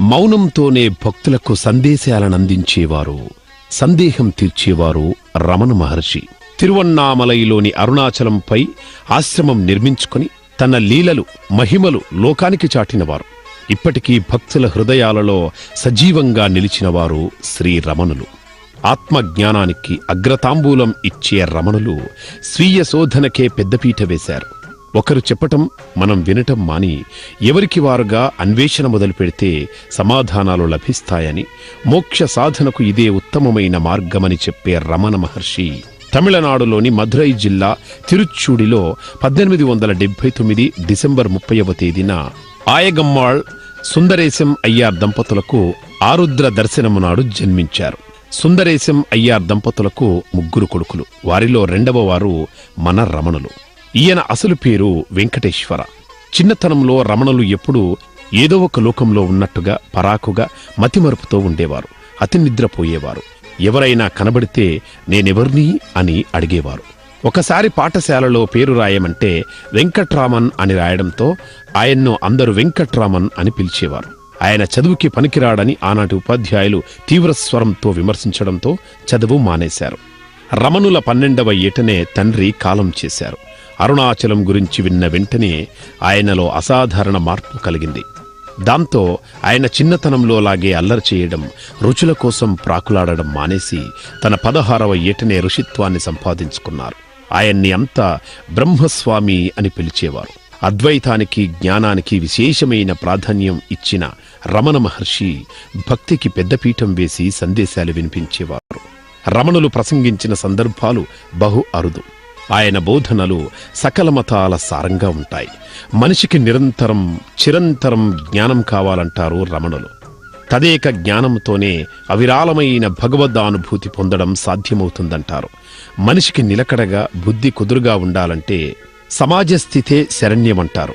మౌనంతోనే భక్తులకు సందేశాలనందించేవారు సందేహం తీర్చేవారు రమణ మహర్షి. తిరువన్నామలైలోని అరుణాచలంపై ఆశ్రమం నిర్మించుకుని తన లీలలు మహిమలు లోకానికి చాటినవారు. ఇప్పటికీ భక్తుల హృదయాలలో సజీవంగా నిలిచినవారు శ్రీ రమణులు. ఆత్మజ్ఞానానికి అగ్రతాంబూలం ఇచ్చే రమణులు స్వీయ శోధనకే పెద్దపీట వేశారు. ఒకరు చెప్పటం మనం వినటం మాని ఎవరికి వారుగా అన్వేషణ మొదలు పెడితే సమాధానాలు లభిస్తాయని మోక్ష సాధనకు ఇదే ఉత్తమమైన మార్గమని చెప్పే రమణ మహర్షి. తమిళనాడులోని మధురై జిల్లా తిరుచ్చూడిలో పద్దెనిమిది వందల డెబ్బై తొమ్మిది డిసెంబర్ ముప్పైవ తేదీన ఆయగమ్మాళ్ సుందరేశం అయ్యార్ దంపతులకు ఆరుద్ర దర్శనము నాడు జన్మించారు. సుందరేశం అయ్యార్ దంపతులకు ముగ్గురు కొడుకులు. వారిలో రెండవ వారు మన రమణులు. ఈయన అసలు పేరు వెంకటేశ్వర. చిన్నతనంలో రమణులు ఎప్పుడూ ఏదో ఒక లోకంలో ఉన్నట్టుగా పరాకుగా మతిమరుపుతో ఉండేవారు. అతి నిద్రపోయేవారు. ఎవరైనా కనబడితే నేనెవర్ని? అని అడిగేవారు. ఒకసారి పాఠశాలలో పేరు రాయమంటే వెంకట్రామన్ అని రాయడంతో ఆయన్ను అందరూ వెంకట్రామన్ అని పిలిచేవారు. ఆయన చదువుకి పనికిరాడని ఆనాటి ఉపాధ్యాయులు తీవ్ర స్వరంతో విమర్శించడంతో చదువు మానేశారు. రమణుల పన్నెండవ ఏటనే తండ్రి కాలం చేశారు. అరుణాచలం గురించి విన్న వెంటనే ఆయనలో అసాధారణ మార్పు కలిగింది. దాంతో ఆయన చిన్నతనంలో లాగే అల్లరి చేయడం రుచుల కోసం ప్రాకులాడడం మానేసి తన పదహారవ ఏటనే ఋషిత్వాన్ని సంపాదించుకున్నారు. ఆయన్ని అంతా బ్రహ్మస్వామి అని పిలిచేవారు. అద్వైతానికి జ్ఞానానికి విశేషమైన ప్రాధాన్యం ఇచ్చిన రమణ మహర్షి భక్తికి పెద్దపీఠం వేసి సందేశాలు వినిపించేవారు. రమణులు ప్రసంగించిన సందర్భాలు బహు అరుదు. ఆయన బోధనలు సకల మతాల సారంగా ఉంటాయి. మనిషికి నిరంతరం చిరంతరం జ్ఞానం కావాలంటారు రమణులు. తదేక జ్ఞానంతోనే అవిరాళమైన భగవద్దానుభూతి పొందడం సాధ్యమవుతుందంటారు. మనిషికి నిలకడగా బుద్ధి కుదురుగా ఉండాలంటే సమాజ స్థితే శరణ్యమంటారు.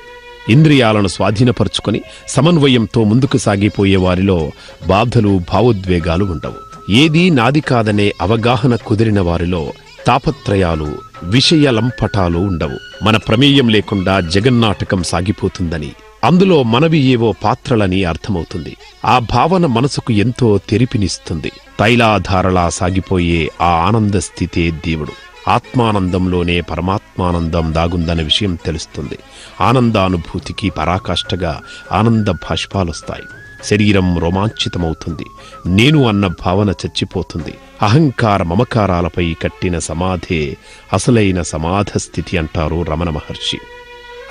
ఇంద్రియాలను స్వాధీనపరుచుకొని సమన్వయంతో ముందుకు సాగిపోయే వారిలో బాధలు భావోద్వేగాలు ఉండవు. ఏదీ నాది కాదనే అవగాహన కుదిరిన వారిలో తాపత్రయాలు విషయలంపటాలు ఉండవు. మన ప్రమేయం లేకుండా జగన్నాటకం సాగిపోతుందని అందులో మనవి ఏవో పాత్రలని అర్థమవుతుంది. ఆ భావన మనసుకు ఎంతో తెరిపినిస్తుంది. తైలాధారలా సాగిపోయే ఆ ఆనంద స్థితే దేవుడు. ఆత్మానందంలోనే పరమాత్మానందం దాగుందన్న విషయం తెలుస్తుంది. ఆనందానుభూతికి పరాకాష్ఠగా ఆనంద భాష్పాలొస్తాయి. శరీరం రోమాంచితమవుతుంది. నేను అన్న భావన చచ్చిపోతుంది. అహంకార మమకారాలపై కట్టిన సమాధే అసలైన సమాధ స్థితి అంటారు రమణ మహర్షి.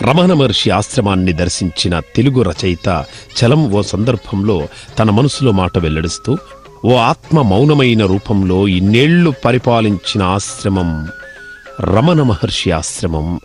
రమణ మహర్షి ఆశ్రమాన్ని దర్శించిన తెలుగు రచయిత చలం ఓ సందర్భంలో తన మనసులో మాట వెల్లడిస్తూ ఓ ఆత్మ మౌనమైన రూపంలో ఇన్నేళ్ళు పరిపాలించిన ఆశ్రమం రమణ మహర్షి ఆశ్రమం.